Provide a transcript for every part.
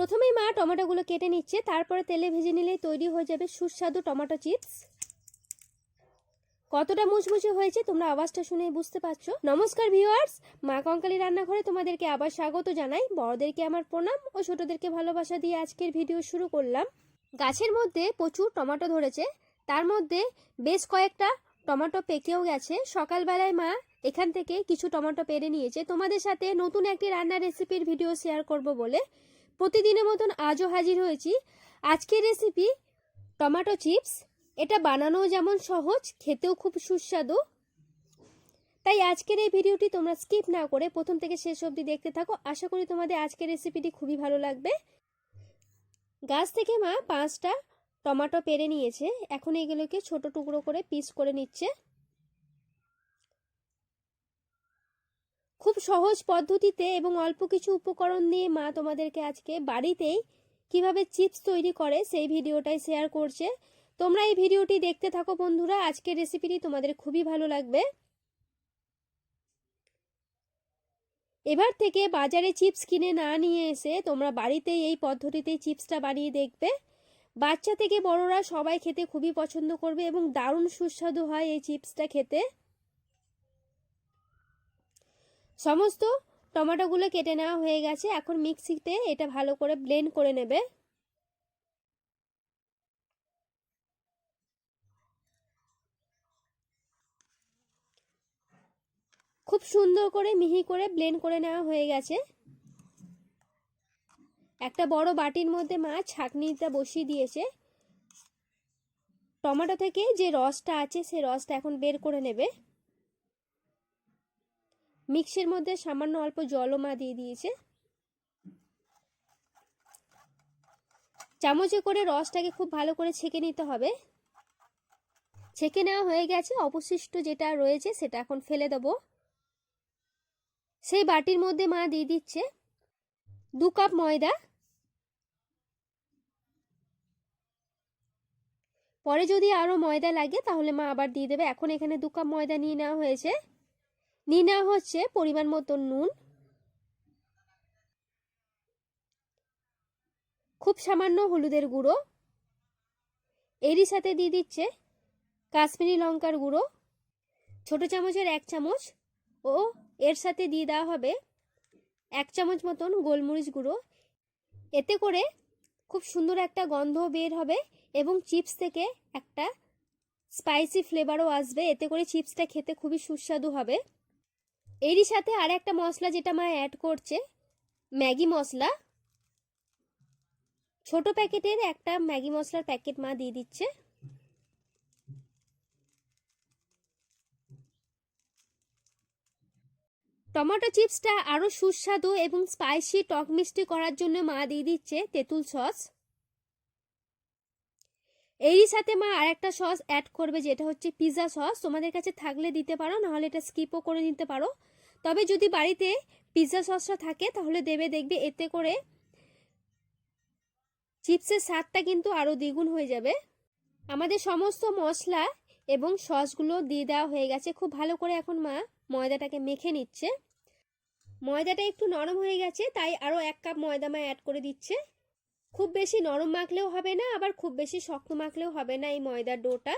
প্রথমেই মা টমেটোগুলো কেটে নিচ্ছে, তারপরে তেলে ভেজে নিলেই তৈরি হয়ে যাবে সুস্বাদু টমেটো চিপস। কতটা মুচমুচে হয়েছে তোমরা আওয়াজটা শুনে বুঝতে পারছ। নমস্কার ভিউয়ার্স, মা কঙ্কালি রান্নাঘরে তোমাদেরকে আবার স্বাগত জানাই। বড়দেরকে আমার প্রণাম ও ছোটদেরকে ভালোবাসা দিয়ে আজকের ভিডিও শুরু করলাম। গাছের মধ্যে প্রচুর টমেটো ধরেছে, তার মধ্যে বেশ কয়েকটা টমেটো পেকেও গেছে। সকালবেলায় মা এখান থেকে কিছু টমেটো পেরে নিয়েছে। তোমাদের সাথে নতুন একটি রান্নার রেসিপির ভিডিও শেয়ার করব বলে প্রতিদিনের মতন আজও হাজির হয়েছি। আজকের রেসিপি টমেটো চিপস এটা বানানোও যেমন সহজ, খেতেও খুব সুস্বাদু। তাই আজকের এই ভিডিওটি তোমরা স্কিপ না করে প্রথম থেকে শেষ অবধি দেখতে থাকো। আশা করি তোমাদের আজকের রেসিপিটি খুবই ভালো লাগবে। গাছ থেকে মা পাঁচটা টমেটো পেরে নিয়েছে। এখন এগুলোকে ছোট টুকরো করে পিস করে নিচ্ছে। খুব সহজ পদ্ধতিতে এবং অল্প কিছু উপকরণ নিয়ে মা তোমাদেরকে আজকে বাড়িতেই কীভাবে চিপস তৈরি করে সেই ভিডিওটাই শেয়ার করছে। তোমরা এই ভিডিওটি দেখতে থাকো বন্ধুরা, আজকের রেসিপিটি তোমাদের খুবই ভালো লাগবে। এবার থেকে বাজারে চিপস কিনে না নিয়ে এসে তোমরা বাড়িতেই এই পদ্ধতিতেই চিপসটা বানিয়ে দেখবে। বাচ্চা থেকে বড়রা সবাই খেতে খুবই পছন্দ করবে এবং দারুণ সুস্বাদু হয় এই চিপসটা খেতে। সমস্ত টমেটোগুলো কেটে নেওয়া হয়ে গেছে। এখন মিক্সিতে এটা ভালো করে ব্লেন্ড করে নেবে। খুব সুন্দর করে মিহি করে ব্লেন্ড করে নেওয়া হয়ে গেছে। একটা বড় বাটির মধ্যে মা ছাঁকনিটা বসিয়ে দিয়েছে। টমেটো থেকে যে রসটা আছে সেই রসটা এখন বের করে নেবে। মিক্সির মধ্যে সামান্য অল্প জলও মা দিয়ে দিয়েছে। চামচে করে রসটাকে খুব ভালো করে ছেঁকে নিতে হবে। ছেঁকে নেওয়া হয়ে গেছে, অবশিষ্ট যেটা রয়েছে সেটা এখন ফেলে দেব। সেই বাটির মধ্যে মা দিয়ে দিচ্ছে দু কাপ ময়দা। পরে যদি আরও ময়দা লাগে তাহলে মা আবার দিয়ে দেবে। এখন এখানে দু কাপ ময়দা নিয়ে নেওয়া হয়েছে। নিয়ে নেওয়া হচ্ছে পরিমাণ মতো নুন। খুব সামান্য হলুদের গুঁড়ো। এরই সাথে দিয়ে দিচ্ছে কাশ্মীরি লঙ্কার গুঁড়ো। ছোট চামচের এক চামচ ও এর সাথে দিয়ে দেওয়া হবে এক চামচ মতন গোলমরিচ গুঁড়ো। এতে করে খুব সুন্দর একটা গন্ধ বের হবে এবং চিপস থেকে একটা স্পাইসি ফ্লেভারও আসবে। এতে করে চিপসটা খেতে খুবই সুস্বাদু হবে। এরই সাথে আর একটা মশলা যেটা মা অ্যাড করছে, ম্যাগি মশলা। ছোট প্যাকেটের একটা ম্যাগি মশলার প্যাকেট মা দিয়ে দিচ্ছে। টমেটো চিপসটা আরও সুস্বাদু এবং স্পাইসি টক মিষ্টি করার জন্য মা দিয়ে দিচ্ছে তেঁতুল সস। এরই সাথে মা আরেকটা সস অ্যাড করবে, যেটা হচ্ছে পিৎজা সস তোমাদের কাছে থাকলে দিতে পারো, নাহলে এটা স্কিপও করে নিতে পারো। তবে যদি বাড়িতে পিৎজা সসটা থাকে, তাহলে দেবে, দেখবে এতে করে চিপসের স্বাদটা কিন্তু আরও দ্বিগুণ হয়ে যাবে। আমাদের সমস্ত মশলা এবং সসগুলো দিয়ে দেওয়া হয়ে গেছে। খুব ভালো করে এখন মা ময়দাটাকে মেখে নিচ্ছে। ময়দাটা একটু নরম হয়ে গেছে, তাই আরও এক কাপ ময়দা মা অ্যাড করে দিচ্ছে। খুব বেশি নরম মাখলেও হবে না, আবার খুব বেশি শক্ত মাখলেও হবে না এই ময়দার ডোটা।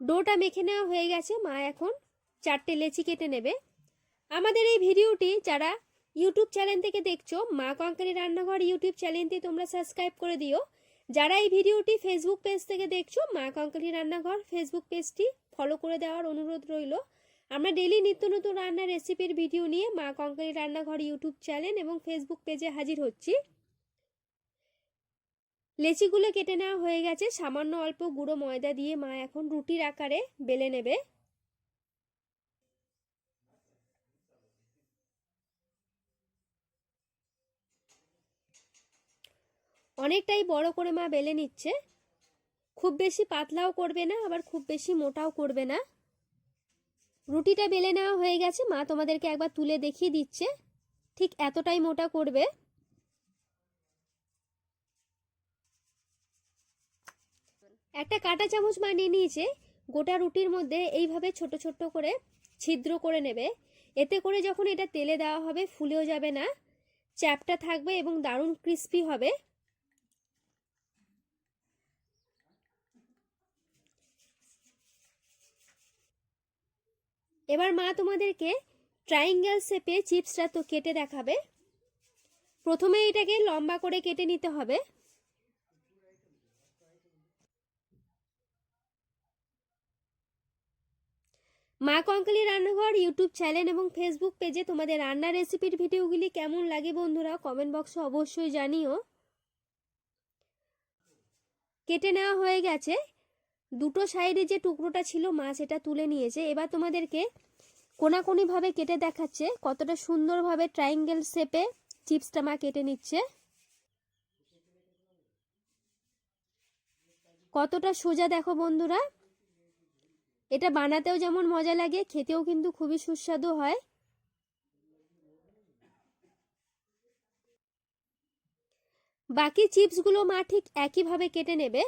ডোটা মেখে নেওয়া হয়ে গেছে, মা এখন চারটে লেচি কেটে নেবে। আমাদের এই ভিডিওটি যারা ইউটিউব চ্যানেল থেকে দেখছ, মা কঙ্কারি রান্নাঘর ইউটিউব চ্যানেলটি তোমরা সাবস্ক্রাইব করে দিও। যারা এই ভিডিওটি ফেসবুক পেজ থেকে দেখছ, মা কঙ্কালি রান্নাঘর ফেসবুক পেজটি ফলো করে দেওয়ার অনুরোধ রইল। আমরা ডেলি নিত্য নতুন রান্নার রেসিপির ভিডিও নিয়ে মা কঙ্কালি রান্নাঘর ইউটিউব চ্যানেল এবং ফেসবুক পেজে হাজির হচ্ছি। লেচিগুলো কেটে নেওয়া হয়ে গেছে। সামান্য অল্প গুঁড়ো ময়দা দিয়ে মা এখন রুটির আকারে বেলে নেবে। অনেকটাই বড় করে মা বেলে নিচ্ছে। খুব বেশি পাতলাও করবে না, আবার খুব বেশি মোটাও করবে না। রুটিটা বেলে নেওয়া হয়ে গেছে। মা তোমাদেরকে একবার তুলে দেখিয়ে দিচ্ছে। ঠিক এতটাই মোটা করবে। একটা কাঁটা চামচ মা নিয়ে নিয়েছে। গোটা রুটির মধ্যে এইভাবে ছোট ছোট করে ছিদ্র করে নেবে। এতে করে যখন এটা তেলে দেওয়া হবে ফুলেও যাবে না। চ্যাপটা থাকবে এবং দারুণ ক্রিস্পি হবে। এবার মা তোমাদেরকে ট্রাইঙ্গেল শেপে চিপসটা তো কেটে দেখাবে। প্রথমে এটাকে লম্বা করে কেটে নিতে হবে। মা কঙ্কালি রান্নাঘর ইউটিউব চ্যানেল এবং ফেসবুক পেজে তোমাদের রান্নার রেসিপির ভিডিওগুলি কেমন লাগে বন্ধুরা কমেন্ট বক্সে অবশ্যই জানিও। কেটে নেওয়া হয়ে গেছে। দুটো সাইডে যে টুকরোটা ছিল মা সেটা তুলে নিয়েছে। এবার তোমাদেরকে কোনাকুনিভাবে কেটে দেখাচ্ছে কতটা সুন্দরভাবে ট্রায়াঙ্গেল শেপে চিপসটা মা কেটে নিচ্ছে। কতটা সোজা দেখো বন্ধুরা। এটা বানাতেও যেমন মজা লাগে, খেতেও কিন্তু খুবই সুস্বাদু হয়। বাকি চিপসগুলো মা ঠিক একইভাবে কেটে নেবে।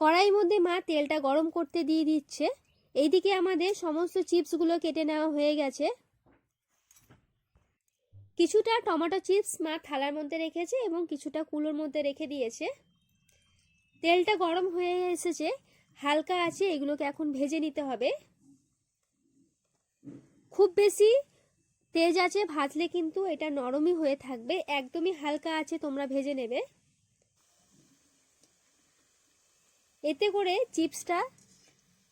কড়াইয়ের মধ্যে মা তেলটা গরম করতে দিয়ে দিচ্ছে। এইদিকে আমাদের সমস্ত চিপসগুলো কেটে নেওয়া হয়ে গেছে। কিছুটা টমেটো চিপস মা থালার মধ্যে রেখেছে এবং কিছুটা কুলোর মধ্যে রেখে দিয়েছে। তেলটা গরম হয়ে এসেছে। হালকা আছে, এগুলোকে এখন ভেজে নিতে হবে। খুব বেশি তেজ আছে, ভাজলে কিন্তু এটা নরমই হয়ে থাকবে। একদমই হালকা আছে, তোমরা ভেজে নেবে। এতে করে চিপসটা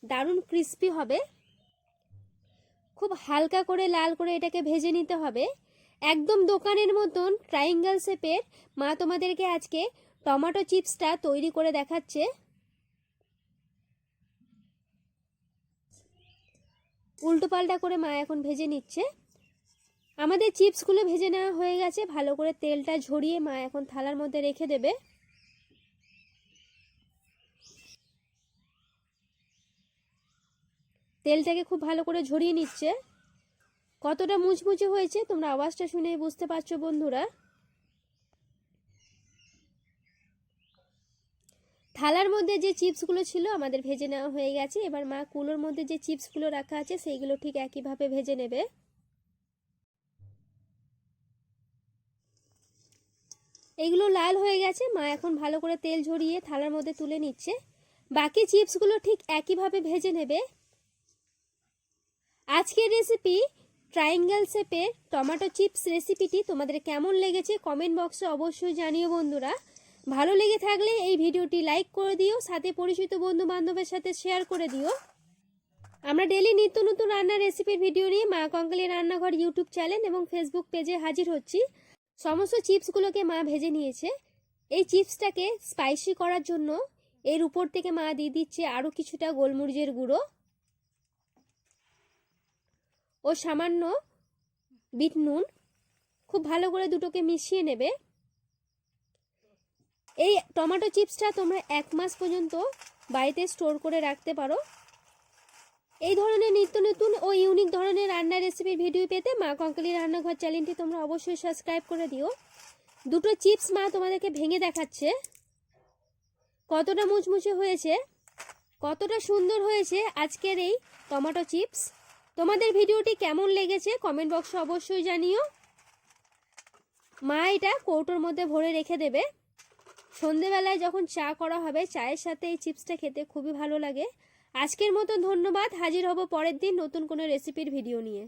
দারুণ ক্রিস্পি হবে। খুব হালকা করে লাল করে এটাকে ভেজে নিতে হবে। একদম দোকানের মতন ট্রায়াঙ্গেল শেপের। মা তোমাদেরকে আজকে টমেটো চিপসটা তৈরি করে দেখাচ্ছে। উল্টো পাল্টা করে মা এখন ভেজে নিচ্ছে। আমাদের চিপসগুলো ভেজে নেওয়া হয়ে গেছে। ভালো করে তেলটা ঝরিয়ে মা এখন থালার মধ্যে রেখে দেবে। তেলটাকে খুব ভালো করে ঝরিয়ে নিচ্ছে। কতটা মুচমুচে হয়েছে তোমরা আওয়াজটা শুনেই বুঝতে পারছ বন্ধুরা। থালার মধ্যে যে চিপসগুলো ছিল আমাদের ভেজে নেওয়া হয়ে গেছে। এবার মা কুলোর মধ্যে যে চিপসগুলো রাখা আছে, সেইগুলো ঠিক একইভাবে ভেজে নেবে। এইগুলো লাল হয়ে গেছে, মা এখন ভালো করে তেল ঝরিয়ে থালার মধ্যে তুলে নিচ্ছে। বাকি চিপসগুলো ঠিক একইভাবে ভেজে নেবে। আজকের রেসিপি ট্রায়াঙ্গেল শেপের টমেটো চিপস রেসিপিটি তোমাদের কেমন লেগেছে কমেন্ট বক্সে অবশ্যই জানিও বন্ধুরা। ভালো লেগে থাকলে এই ভিডিওটি লাইক করে দিও, সাথে পরিচিত বন্ধু বান্ধবের সাথে শেয়ার করে দিও। আমরা ডেলি নিত্য নতুন রান্নার রেসিপির ভিডিও নিয়ে মা কঙ্কালি রান্নাঘর ইউটিউব চ্যানেল এবং ফেসবুক পেজে হাজির হচ্ছি। সমস্ত চিপসগুলোকে মা ভেজে নিয়েছে। এই চিপসটাকে স্পাইসি করার জন্য এর উপর থেকে মা দিয়ে দিচ্ছে আরও কিছুটা গোলমরিচের গুঁড়ো ও সামান্য বিট নুন। খুব ভালো করে দুটোকে মিশিয়ে নেবে। এই টমেটো চিপসটা তোমরা এক মাস পর্যন্ত বাড়িতে স্টোর করে রাখতে পারো। এই ধরনের নিত্য নতুন ও ইউনিক ধরনের রান্নার রেসিপির ভিডিও পেতে মা কঙ্কালি রান্নাঘর চ্যানেলটি তোমরা অবশ্যই সাবস্ক্রাইব করে দিও। দুটো চিপস মা তোমাদেরকে ভেঙে দেখাচ্ছে। কতটা মুচমুচে হয়েছে, কতটা সুন্দর হয়েছে আজকের এই টমেটো চিপস তোমাদের ভিডিওটি কেমন লেগেছে কমেন্ট বক্সে অবশ্যই জানিও। মা এটা কৌটোর মধ্যে ভরে রেখে দেবে। সন্ধেবেলায় যখন চা করা হবে, চায়ের সাথে এই চিপসটা খেতে খুবই ভালো লাগে। আজকের মতো ধন্যবাদ। হাজির হব পরের দিন নতুন কোনো রেসিপির ভিডিও নিয়ে।